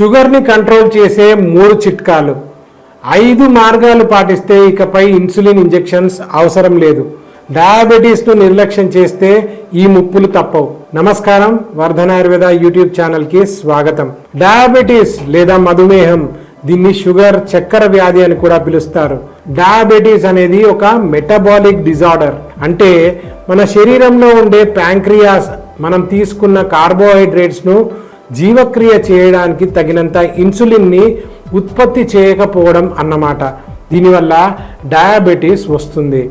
షుగర్ని కంట్రోల్ చేసే మూడు చిట్కాలు. ఐదు మార్గాలు పాటిస్తే ఇకపై ఇన్సులిన్ ఇంజెక్షన్స్ అవసరం లేదు. డయాబెటీస్ను నిర్లక్ష్యం చేస్తే ఈ ముప్పులు తప్పవు. నమస్కారం. వర్ధన ఆయుర్వేద యూట్యూబ్ ఛానల్కి స్వాగతం. డయాబెటీస్ లేదా మధుమేహం దీన్ని షుగర్ చక్కెర వ్యాధి అని కూడా పిలుస్తారు. డయాబెటీస్ అనేది ఒక మెటబాలిక్ డిజార్డర్. అంటే మన శరీరంలో ఉండే ప్యాంక్రియాస్ మనం తీసుకున్న కార్బోహైడ్రేట్స్ను జీవక్రియ చేయడానికి తగినంత ఇన్సులిన్ని ఉత్పత్తి చేయకపోవడం అన్నమాట. దీనివల్ల డయాబెటీస్ వస్తుంది.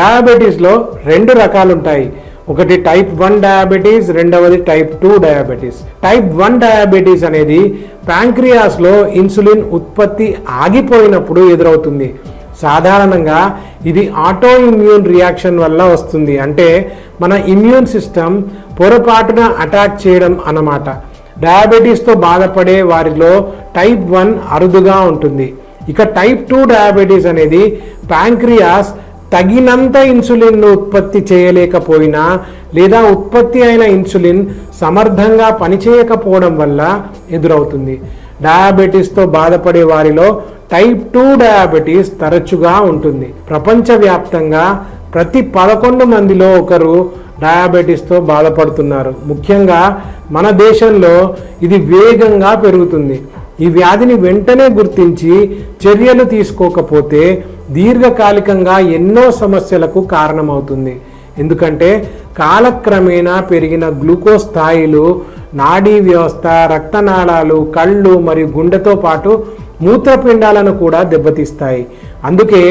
డయాబెటీస్లో రెండు రకాలు ఉంటాయి ఒకటి టైప్ వన్ డయాబెటీస్ రెండవది type two diabetes. Type one diabetes అనేది ప్యాంక్రియాస్లో ఇన్సులిన్ ఉత్పత్తి ఆగిపోయినప్పుడు ఎదురవుతుంది. సాధారణంగా ఇది ఆటో ఇమ్యూన్ రియాక్షన్ వల్ల వస్తుంది. అంటే మన ఇమ్యూన్ సిస్టమ్ పొరపాటున అటాక్ చేయడం అన్నమాట. డయాబెటీస్తో బాధపడే వారిలో టైప్ వన్ అరుదుగా ఉంటుంది. ఇక టైప్ టూ డయాబెటీస్ అనేది ప్యాంక్రియాస్ తగినంత ఇన్సులిన్ను ఉత్పత్తి చేయలేకపోయినా లేదా ఉత్పత్తి అయిన ఇన్సులిన్ సమర్థంగా పనిచేయకపోవడం వల్ల ఎదురవుతుంది. డయాబెటీస్తో బాధపడే వారిలో టైప్ టూ డయాబెటీస్ తరచుగా ఉంటుంది. ప్రపంచవ్యాప్తంగా ప్రతి పదకొండు మందిలో ఒకరు డయాబెటీస్తో బాధపడుతున్నారు. ముఖ్యంగా మన దేశంలో ఇది వేగంగా పెరుగుతుంది. ఈ వ్యాధిని వెంటనే గుర్తించి చర్యలు తీసుకోకపోతే దీర్ఘకాలికంగా ఎన్నో సమస్యలకు కారణమవుతుంది. ఎందుకంటే కాలక్రమేణా పెరిగిన గ్లూకోజ్ స్థాయిలు నాడీ వ్యవస్థ రక్తనాళాలు కళ్ళు మరియు గుండెతో పాటు మూత్రపిండాలను కూడా దెబ్బతీస్తాయి. అందుకే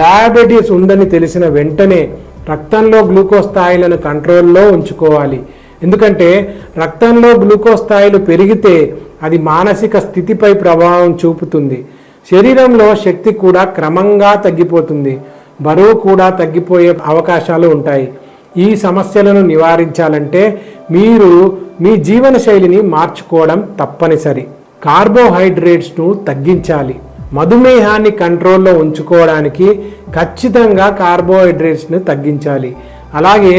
డయాబెటీస్ ఉందని తెలిసిన వెంటనే రక్తంలో గ్లూకోజ్ స్థాయిలను కంట్రోల్లో ఉంచుకోవాలి. ఎందుకంటే రక్తంలో గ్లూకోజ్ స్థాయిలు పెరిగితే అది మానసిక స్థితిపై ప్రభావం చూపుతుంది. శరీరంలో శక్తి కూడా క్రమంగా తగ్గిపోతుంది. బరువు కూడా తగ్గిపోయే అవకాశాలు ఉంటాయి. ఈ సమస్యలను నివారించాలంటే మీరు మీ జీవన శైలిని మార్చుకోవడం తప్పనిసరి. కార్బోహైడ్రేట్స్ను తగ్గించాలి. మధుమేహాన్ని కంట్రోల్లో ఉంచుకోవడానికి ఖచ్చితంగా కార్బోహైడ్రేట్స్ను తగ్గించాలి. అలాగే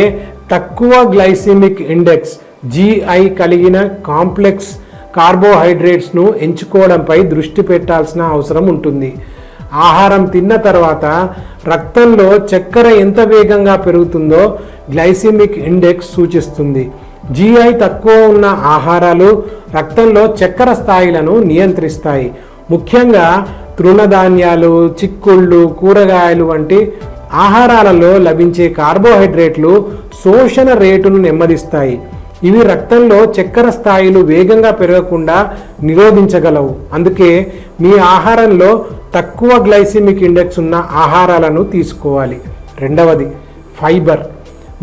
తక్కువ గ్లైసిమిక్ ఇండెక్స్ జిఐ కలిగిన కాంప్లెక్స్ కార్బోహైడ్రేట్స్ను ఎంచుకోవడంపై దృష్టి పెట్టాల్సిన అవసరం ఉంటుంది. ఆహారం తిన్న తర్వాత రక్తంలో చక్కెర ఎంత వేగంగా పెరుగుతుందో గ్లైసిమిక్ ఇండెక్స్ సూచిస్తుంది. జిఐ తక్కువ ఉన్న ఆహారాలు రక్తంలో చక్కెర స్థాయిలను నియంత్రిస్తాయి. ముఖ్యంగా తృణధాన్యాలు చిక్కుళ్ళు కూరగాయలు వంటి ఆహారాలలో లభించే కార్బోహైడ్రేట్లు శోషణ రేటును నెమ్మదిస్తాయి. ఇవి రక్తంలో చక్కెర స్థాయిలు వేగంగా పెరగకుండా నిరోధించగలవు. అందుకే మీ ఆహారంలో తక్కువ గ్లైసిమిక్ ఇండెక్స్ ఉన్న ఆహారాలను తీసుకోవాలి. రెండవది ఫైబర్.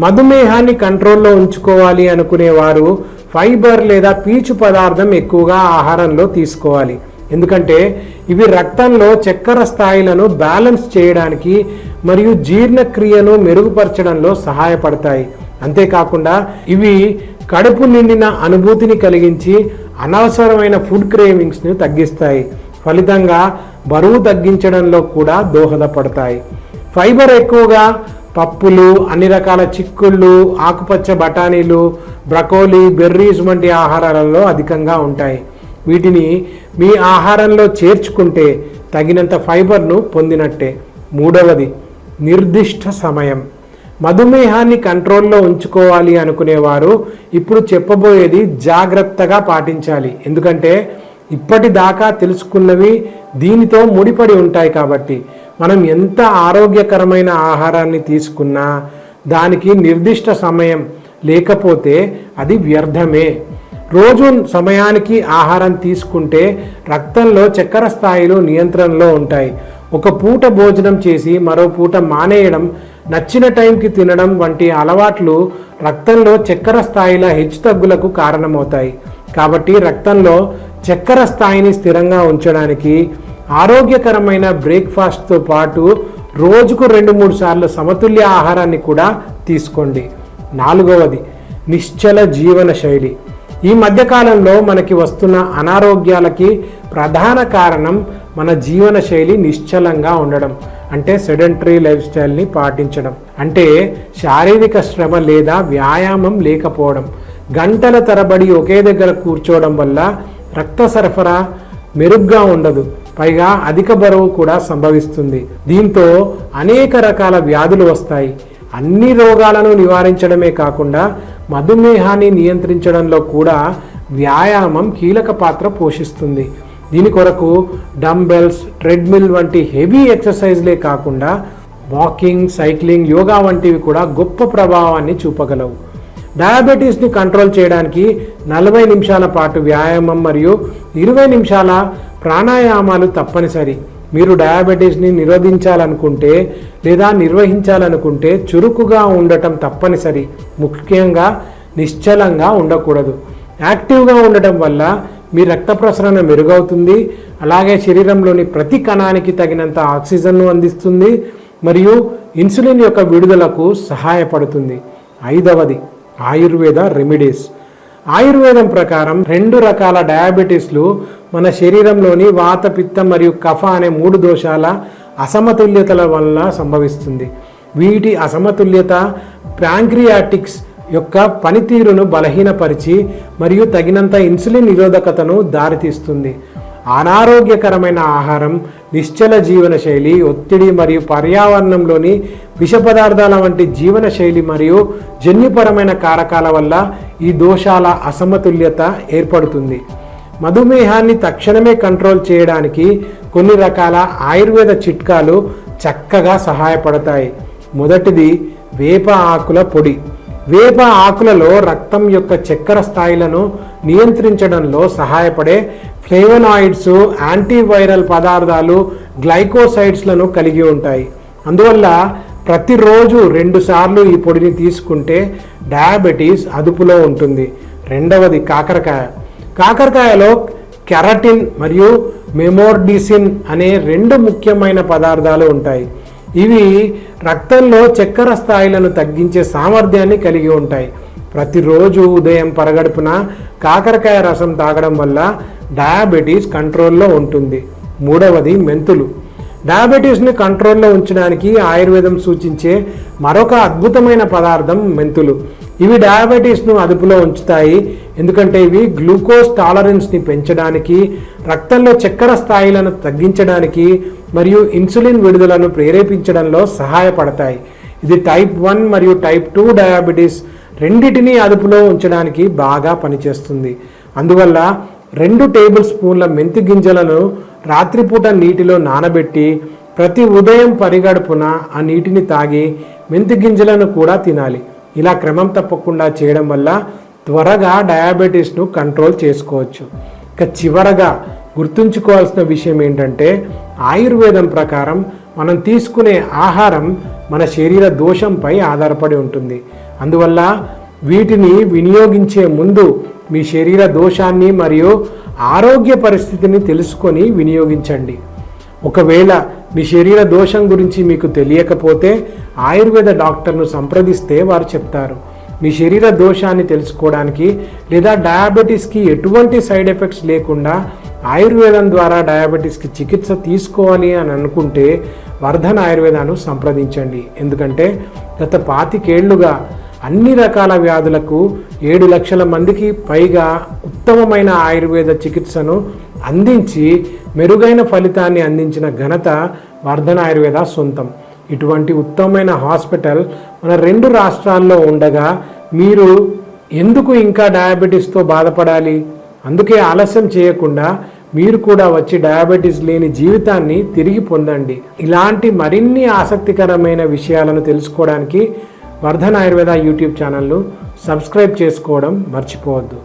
మధుమేహాన్ని కంట్రోల్లో ఉంచుకోవాలి అనుకునే వారు ఫైబర్ లేదా పీచు పదార్థం ఎక్కువగా ఆహారంలో తీసుకోవాలి. ఎందుకంటే ఇవి రక్తంలో చక్కెర స్థాయిలను బ్యాలెన్స్ చేయడానికి మరియు జీర్ణక్రియను మెరుగుపరచడంలో సహాయపడతాయి. అంతేకాకుండా ఇవి కడుపు నిండిన అనుభూతిని కలిగించి అనవసరమైన ఫుడ్ క్రేవింగ్స్ని తగ్గిస్తాయి. ఫలితంగా బరువు తగ్గించడంలో కూడా దోహదపడతాయి. ఫైబర్ ఎక్కువగా పప్పులు అన్ని రకాల చిక్కుళ్ళు ఆకుపచ్చ బఠానీలు బ్రకోలీ బెర్రీస్ వంటి ఆహారాలలో అధికంగా ఉంటాయి. వీటిని మీ ఆహారంలో చేర్చుకుంటే తగినంత ఫైబర్ను పొందినట్టే. మూడవది నిర్దిష్ట సమయం. మధుమేహాన్ని కంట్రోల్లో ఉంచుకోవాలి అనుకునేవారు ఇప్పుడు చెప్పబోయేది జాగ్రత్తగా పాటించాలి. ఎందుకంటే ఇప్పటిదాకా తెలుసుకున్నవి దీనితో ముడిపడి ఉంటాయి కాబట్టి. మనం ఎంత ఆరోగ్యకరమైన ఆహారాన్ని తీసుకున్నా దానికి నిర్దిష్ట సమయం లేకపోతే అది వ్యర్థమే. రోజు సమయానికి ఆహారం తీసుకుంటే రక్తంలో చక్కెర స్థాయిలు నియంత్రణలో ఉంటాయి. ఒక పూట భోజనం చేసి మరో పూట మానేయడం నచ్చిన టైంకి తినడం వంటి అలవాట్లు రక్తంలో చక్కెర స్థాయిల హెచ్చుతగ్గులకు కారణమవుతాయి. కాబట్టి రక్తంలో చక్కెర స్థాయిని స్థిరంగా ఉంచడానికి ఆరోగ్యకరమైన బ్రేక్ఫాస్ట్తో పాటు రోజుకు రెండు మూడు సార్లు సమతుల్య ఆహారాన్ని కూడా తీసుకోండి. నాలుగవది నిశ్చల జీవన శైలి. ఈ మధ్యకాలంలో మనకి వస్తున్న అనారోగ్యాలకి ప్రధాన కారణం మన జీవన శైలి నిశ్చలంగా ఉండడం అంటే సెడెంటరీ లైఫ్ స్టైల్ని పాటించడం అంటే శారీరక శ్రమ లేదా వ్యాయామం లేకపోవడం గంటల తరబడి ఒకే దగ్గర కూర్చోవడం వల్ల రక్త సరఫరా మెరుగ్గా ఉండదు పైగా అధిక బరువు కూడా సంభవిస్తుంది. దీంతో అనేక రకాల వ్యాధులు వస్తాయి. అన్ని రోగాలను నివారించడమే కాకుండా మధుమేహాన్ని నియంత్రించడంలో కూడా వ్యాయామం కీలక పాత్ర పోషిస్తుంది. దీని కొరకు డంబెల్స్ ట్రెడ్మిల్ వంటి హెవీ ఎక్సర్సైజ్లే కాకుండా వాకింగ్ సైక్లింగ్ యోగా వంటివి కూడా గొప్ప ప్రభావాన్ని చూపగలవు. డయాబెటీస్ని కంట్రోల్ చేయడానికి నలభై నిమిషాల పాటు వ్యాయామం మరియు ఇరవై నిమిషాల ప్రాణాయామాలు తప్పనిసరి. మీరు డయాబెటీస్ని నిరోధించాలనుకుంటే లేదా నిర్వహించాలనుకుంటే చురుకుగా ఉండటం తప్పనిసరి. ముఖ్యంగా నిశ్చలంగా ఉండకూడదు. యాక్టివ్గా ఉండటం వల్ల మీ రక్త ప్రసరణ మెరుగవుతుంది. అలాగే శరీరంలోని ప్రతి కణానికి తగినంత ఆక్సిజన్ను అందిస్తుంది మరియు ఇన్సులిన్ యొక్క విడుదలకు సహాయపడుతుంది. ఐదవది ఆయుర్వేద రెమెడీస్. ఆయుర్వేదం ప్రకారం రెండు రకాల డయాబెటీస్లు మన శరీరంలోని వాత పిత్త మరియు కఫ అనే మూడు దోషాల అసమతుల్యతల వల్ల సంభవిస్తుంది. వీటి అసమతుల్యత ప్యాంక్రియాటిక్స్ యొక్క పనితీరును బలహీనపరిచి మరియు తగినంత ఇన్సులిన్ నిరోధకతను దారితీస్తుంది. అనారోగ్యకరమైన ఆహారం నిశ్చల జీవనశైలి ఒత్తిడి మరియు పర్యావరణంలోని విష పదార్థాల వంటి జీవనశైలి మరియు జన్యుపరమైన కారకాల వల్ల ఈ దోషాల అసమతుల్యత ఏర్పడుతుంది. మధుమేహాన్ని తక్షణమే కంట్రోల్ చేయడానికి కొన్ని రకాల ఆయుర్వేద చిట్కాలు చక్కగా సహాయపడతాయి. మొదటిది వేప ఆకుల పొడి. వేప ఆకులలో రక్తం యొక్క చక్కెర స్థాయిలను నియంత్రించడంలో సహాయపడే ఫ్లేవనాయిడ్స్ యాంటీవైరల్ పదార్థాలు గ్లైకోసైడ్స్లను కలిగి ఉంటాయి. అందువల్ల ప్రతిరోజు రెండుసార్లు ఈ పొడిని తీసుకుంటే డయాబెటీస్ అదుపులో ఉంటుంది. రెండవది కాకరకాయ. కాకరకాయలో కెరటిన్ మరియు మెమోర్డిసిన్ అనే రెండు ముఖ్యమైన పదార్థాలు ఉంటాయి. ఇవి రక్తంలో చక్కెర స్థాయిలను తగ్గించే సామర్థ్యాన్ని కలిగి ఉంటాయి. ప్రతిరోజు ఉదయం పరగడుపున కాకరకాయ రసం తాగడం వల్ల డయాబెటీస్ కంట్రోల్లో ఉంటుంది. మూడవది మెంతులు. డయాబెటీస్ని కంట్రోల్లో ఉంచడానికి ఆయుర్వేదం సూచించే మరొక అద్భుతమైన పదార్థం మెంతులు. ఇవి డయాబెటీస్ను అదుపులో ఉంచుతాయి. ఎందుకంటే ఇవి గ్లూకోజ్ టాలరెన్స్ని పెంచడానికి రక్తంలో చక్కెర స్థాయిలను తగ్గించడానికి మరియు ఇన్సులిన్ విడుదలను ప్రేరేపించడంలో సహాయపడతాయి. ఇది టైప్ వన్ మరియు టైప్ టూ డయాబెటీస్ రెండిటినీ అదుపులో ఉంచడానికి బాగా పనిచేస్తుంది. అందువల్ల రెండు టేబుల్ స్పూన్ల మెంతి గింజలను రాత్రిపూట నీటిలో నానబెట్టి ప్రతి ఉదయం పరిగడుపున ఆ నీటిని తాగి మెంతి గింజలను కూడా తినాలి. ఇలా క్రమం తప్పకుండా చేయడం వల్ల త్వరగా డయాబెటీస్ను కంట్రోల్ చేసుకోవచ్చు. ఇక చివరగా గుర్తుంచుకోవాల్సిన విషయం ఏంటంటే ఆయుర్వేదం ప్రకారం మనం తీసుకునే ఆహారం మన శరీర దోషంపై ఆధారపడి ఉంటుంది. అందువల్ల వీటిని వినియోగించే ముందు మీ శరీర దోషాన్ని మరియు ఆరోగ్య పరిస్థితిని తెలుసుకొని వినియోగించండి. ఒకవేళ మీ శరీర దోషం గురించి మీకు తెలియకపోతే ఆయుర్వేద డాక్టర్ను సంప్రదిస్తే వారు చెప్తారు. మీ శరీర దోషాన్ని తెలుసుకోవడానికి లేదా డయాబెటీస్కి ఎటువంటి సైడ్ ఎఫెక్ట్స్ లేకుండా ఆయుర్వేదం ద్వారా డయాబెటీస్కి చికిత్స తీసుకోవాలి అని అనుకుంటే వర్ధన్ ఆయుర్వేదాన్ని సంప్రదించండి. ఎందుకంటే గత పాతికేళ్ళుగా అన్ని రకాల వ్యాధులకు ఏడు లక్షల మందికి పైగా ఉత్తమమైన ఆయుర్వేద చికిత్సను అందించి మెరుగైన ఫలితాన్ని అందించిన ఘనత వర్ధన ఆయుర్వేద సొంతం. ఇటువంటి ఉత్తమమైన హాస్పిటల్ మన రెండు రాష్ట్రాల్లో ఉండగా మీరు ఎందుకు ఇంకా డయాబెటీస్తో బాధపడాలి? అందుకే ఆలస్యం చేయకుండా మీరు కూడా వచ్చి డయాబెటీస్ లేని జీవితాన్ని తిరిగి పొందండి. ఇలాంటి మరిన్ని ఆసక్తికరమైన విషయాలను తెలుసుకోవడానికి వర్ధన్ ఆయుర్వేద యూట్యూబ్ ఛానల్ను సబ్స్క్రైబ్ చేసుకోవడం మర్చిపోవద్దు.